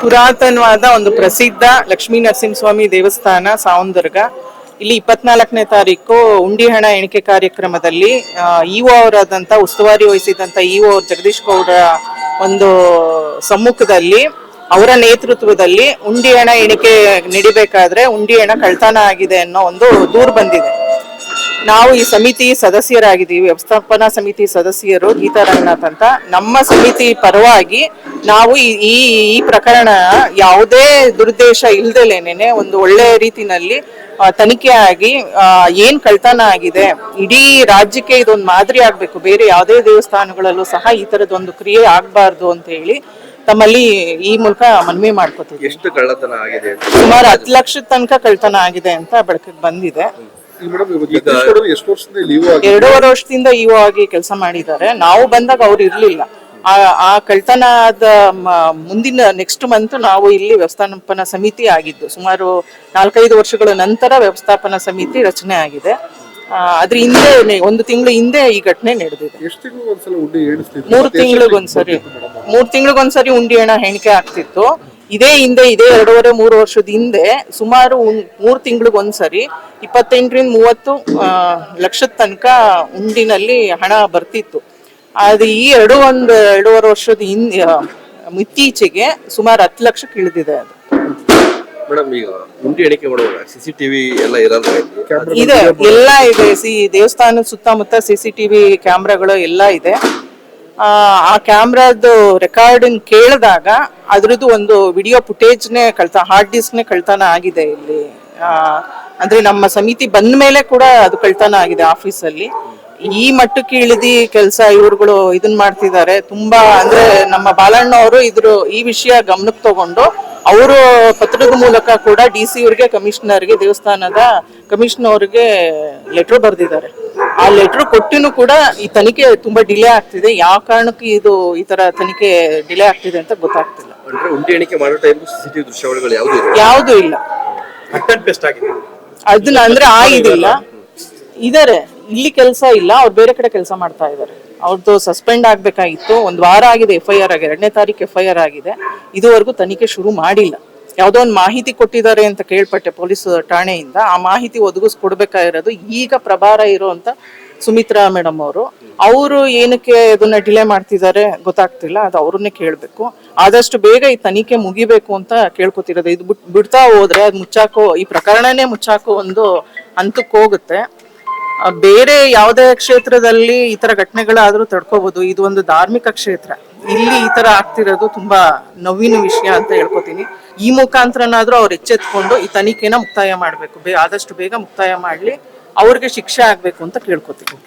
ಪುರಾತನವಾದ ಒಂದು ಪ್ರಸಿದ್ಧ ಲಕ್ಷ್ಮೀ ನರಸಿಂಹಸ್ವಾಮಿ ದೇವಸ್ಥಾನ ಸಾವಂದುರ್ಗ. ಇಲ್ಲಿ ಇಪ್ಪತ್ನಾಲ್ಕನೇ ತಾರೀಕು ಉಂಡಿ ಹಣ ಎಣಿಕೆ ಕಾರ್ಯಕ್ರಮದಲ್ಲಿ ಇಒ ಅವರಾದಂಥ ಉಸ್ತುವಾರಿ ವಹಿಸಿದಂಥ ಇಒ ಜಗದೀಶ್ ಗೌಡ ಒಂದು ಸಮ್ಮುಖದಲ್ಲಿ, ಅವರ ನೇತೃತ್ವದಲ್ಲಿ ಉಂಡಿ ಹಣ ಎಣಿಕೆ ನಡಿಬೇಕಾದ್ರೆ ಉಂಡಿ ಹಣ ಕಳ್ತನ ಆಗಿದೆ ಅನ್ನೋ ಒಂದು ದೂರು ಬಂದಿದೆ. ನಾವು ಈ ಸಮಿತಿ ಸದಸ್ಯರಾಗಿದ್ದೀವಿ, ವ್ಯವಸ್ಥಾಪನಾ ಸಮಿತಿ ಸದಸ್ಯರು ಗೀತಾ ರಂಗನಾಥ್ ಅಂತ. ನಮ್ಮ ಸಮಿತಿ ಪರವಾಗಿ ನಾವು ಈ ಈ ಪ್ರಕರಣ ಯಾವುದೇ ದುರುದ್ದೇಶ ಇಲ್ದಲೇನೆ ಒಂದು ಒಳ್ಳೆ ರೀತಿನಲ್ಲಿ ತನಿಖೆ ಆಗಿ ಆ, ಏನ್ ಕಳ್ತನ ಆಗಿದೆ ಇಡೀ ರಾಜ್ಯಕ್ಕೆ ಇದೊಂದು ಮಾದರಿ ಆಗ್ಬೇಕು ಬೇರೆ ಯಾವುದೇ ದೇವಸ್ಥಾನಗಳಲ್ಲೂ ಸಹ ಈ ತರದೊಂದು ಕ್ರಿಯೆ ಆಗ್ಬಾರ್ದು ಅಂತ ಹೇಳಿ ತಮ್ಮಲ್ಲಿ ಈ ಮೂಲಕ ಮನವಿ ಮಾಡ್ಕೋತೀವಿ ಎಷ್ಟು ಕಳ್ಳತನ ಆಗಿದೆ ಸುಮಾರು ಹತ್ತು ಲಕ್ಷದ ತನಕ ಕಳ್ತನ ಆಗಿದೆ ಅಂತ ಬೆಳಕಿಗೆ ಬಂದಿದೆ. ಎರಡೂವರೆ ವರ್ಷದಿಂದ ಇಒ ಆಗಿ ಕೆಲಸ ಮಾಡಿದ್ದಾರೆ. ನಾವು ಬಂದಾಗ ಅವ್ರು ಇರ್ಲಿಲ್ಲ. ಆ ಆ ಕಳ್ತನದ ಮುಂದಿನ ನೆಕ್ಸ್ಟ್ ಮಂತ್ ನಾವು ಇಲ್ಲಿ ವ್ಯವಸ್ಥಾಪನಾ ಸಮಿತಿ ಆಗಿದ್ದು ಸುಮಾರು ನಾಲ್ಕೈದು ವರ್ಷಗಳ ನಂತರ ವ್ಯವಸ್ಥಾಪನಾ ಸಮಿತಿ ರಚನೆ ಆಗಿದೆ. ಅದ್ರ ಹಿಂದೆ ಒಂದು ತಿಂಗಳು ಹಿಂದೆ ಈ ಘಟನೆ ನಡೆದಿದೆ. ಮೂರು ತಿಂಗಳಿಗೊಂದ್ಸರಿ ಮೂರ್ ತಿಂಗಳಿಗೊಂದ್ಸರಿ ಉಂಡಿ ಹಣ ಹೆಣಿಕೆ ಆಗ್ತಿತ್ತು. ಇದೇ ಹಿಂದೆ ಇದೇ ಎರಡೂವರೆ ಮೂರು ವರ್ಷದ ಹಿಂದೆ ಸುಮಾರು ಮೂರು ಮೂರ್ ತಿಂಗಳಿಗೊಂದ್ಸರಿ ಇಪ್ಪತ್ತೆಂಟರಿಂದ ಮೂವತ್ತು ಲಕ್ಷದ ತನಕ ಉಂಡಿನಲ್ಲಿ ಹಣ ಬರ್ತಿತ್ತು. ಅದು ಈ ಎರಡು ಒಂದು ಎರಡೂವರೆ ವರ್ಷದ ಹಿಂದೆ ಆ, ಇತ್ತೀಚೆಗೆ ಸುಮಾರು ಹತ್ತು ಲಕ್ಷಕ್ಕೆ ಇಳಿದಿದೆ ಅದು. ಮೇಡಮ್ ಈಗ ಉಂಡಿ ಎಣಿಕೆ ಮಾಡುವಾಗ ಸಿ ಟಿವಿ ಎಲ್ಲ ಇರಲ್ಲ ಇದೆ ಎಲ್ಲ ಇದೆ. ಸಿ ದೇವಸ್ಥಾನದ ಸುತ್ತಮುತ್ತ ಸಿ ಸಿ ಟಿವಿ ಕ್ಯಾಮ್ರಾಗಳು ಎಲ್ಲ ಇದೆ. ಆ, ಆ ಕ್ಯಾಮ್ರಾದು ರೆಕಾರ್ಡಿಂಗ್ ಕೇಳಿದಾಗ ಅದ್ರದ್ದು ಒಂದು ವಿಡಿಯೋ ಫುಟೇಜ್ನೇ ಕಳ್ತ ಹಾರ್ಡ್ ಡಿಸ್ಕ್ನೇ ಕಳ್ತನ ಆಗಿದೆ ಇಲ್ಲಿ. ಆ, ಅಂದ್ರೆ ನಮ್ಮ ಸಮಿತಿ ಬಂದ ಮೇಲೆ ಕೂಡ ಅದು ಕಳ್ತನ ಆಗಿದೆ ಆಫೀಸಲ್ಲಿ ಈ ಮಟ್ಟಕ್ಕೆ ಇಳಿದಿ ಕೆಲಸ ಇವ್ರುಗಳು ಇದನ್ ಮಾಡ್ತಿದ್ದಾರೆ. ತುಂಬಾ ಅಂದ್ರೆ ನಮ್ಮ ಬಾಲಣ್ಣ ಅವರು ಇದ್ರ ಈ ವಿಷಯ ಗಮನಕ್ಕೆ ತಗೊಂಡು ಅವರು ಪತ್ರದ ಮೂಲಕ ಕೂಡ ಡಿ ಸಿ ಅವ್ರಿಗೆ ಕಮಿಷನರ್ಗೆ ದೇವಸ್ಥಾನದ ಕಮಿಷನರ್ ಅವ್ರಿಗೆ ಲೆಟರ್ ಬರೆದಿದ್ದಾರೆ. ಆ ಲೆಟರ್ ಕೊಟ್ಟಿನೂ ಕೂಡ ಈ ತನಿಖೆ ತುಂಬಾ ಡಿಲೇ ಆಗ್ತಿದೆ. ಯಾವ ಕಾರಣಕ್ಕೆ ಇದು ಈ ತರ ತನಿಖೆ ಡಿಲೇ ಆಗ್ತಿದೆ ಅಂತ ಗೊತ್ತಾಗ್ತಿಲ್ಲ. ಅಂದ್ರೆ ಉಂಡಿ ಎಣಿಕೆ ಮಾಡೋ ಟೈಮ್ ಸಿ ಟಿವಿ ದೃಶ್ಯಾವಳಿಗಳು ಯಾವ್ದು ಯಾವುದು ಇಲ್ಲ. ಅದನ್ನ ಅಂದ್ರೆ ಆಗಿದಿಲ್ಲ. ಇದಿಲ್ಲ ಇದಾರೆ. ಇಲ್ಲಿ ಕೆಲಸ ಇಲ್ಲ, ಅವ್ರು ಬೇರೆ ಕಡೆ ಕೆಲಸ ಮಾಡ್ತಾ ಇದ್ದಾರೆ ಅವ್ರದ್ದು ಸಸ್ಪೆಂಡ್ ಆಗಬೇಕಾಗಿತ್ತು, ಒಂದು ವಾರ ಆಗಿದೆ ಎಫ್ ಐ ಆರ್ ಆಗಿದೆ ಎರಡನೇ ತಾರೀಕು ಎಫ್ ಐ ಆರ್ ಆಗಿದೆ. ಇದುವರೆಗೂ ತನಿಖೆ ಶುರು ಮಾಡಿಲ್ಲ. ಯಾವುದೋ ಒಂದು ಮಾಹಿತಿ ಕೊಟ್ಟಿದ್ದಾರೆ ಅಂತ ಕೇಳ್ಪಟ್ಟೆ ಪೊಲೀಸ್ ಠಾಣೆಯಿಂದ, ಆ ಮಾಹಿತಿ ಒದಗಿಸ್ಕೊಡ್ಬೇಕಾಗಿರೋದು ಈಗ ಪ್ರಭಾರ ಇರುವಂತ ಸುಮಿತ್ರಾ ಮೇಡಮ್ ಅವರು. ಅವರು ಏನಕ್ಕೆ ಇದನ್ನ ಡಿಲೇ ಮಾಡ್ತಿದ್ದಾರೆ ಗೊತ್ತಾಗ್ತಿಲ್ಲ, ಅದು ಅವ್ರನ್ನೇ ಕೇಳಬೇಕು. ಆದಷ್ಟು ಬೇಗ ಈ ತನಿಖೆ ಮುಗಿಬೇಕು ಅಂತ ಕೇಳ್ಕೊತಿರೋದು. ಇದು ಬಿಟ್, ಬಿಡ್ತಾ ಹೋದ್ರೆ ಅದು ಮುಚ್ಚಾಕೋ, ಈ ಪ್ರಕರಣನೇ ಮುಚ್ಚಾಕೋ ಒಂದು ಹಂತಕ್ಕೆ ಹೋಗುತ್ತೆ. ಬೇರೆ ಯಾವುದೇ ಕ್ಷೇತ್ರದಲ್ಲಿ ಈ ತರ ಘಟನೆಗಳಾದ್ರೂ ತಡ್ಕೋಬಹುದು ಇದು ಒಂದು ಧಾರ್ಮಿಕ ಕ್ಷೇತ್ರ. ಇಲ್ಲಿ ಈ ತರ ಆಗ್ತಿರೋದು ತುಂಬಾ ನವೀನ ವಿಷಯ ಅಂತ ಹೇಳ್ಕೊತೀನಿ. ಈ ಮುಖಾಂತರನಾದ್ರೂ ಅವ್ರು ಎಚ್ಚೆತ್ಕೊಂಡು ಈ ತನಿಖೆನ ಮುಕ್ತಾಯ ಮಾಡ್ಬೇಕು. ಆದಷ್ಟು ಬೇಗ ಮುಕ್ತಾಯ ಮಾಡ್ಲಿ. ಅವ್ರಿಗೆ ಶಿಕ್ಷೆ ಆಗ್ಬೇಕು ಅಂತ ಕೇಳ್ಕೊತೀನಿ.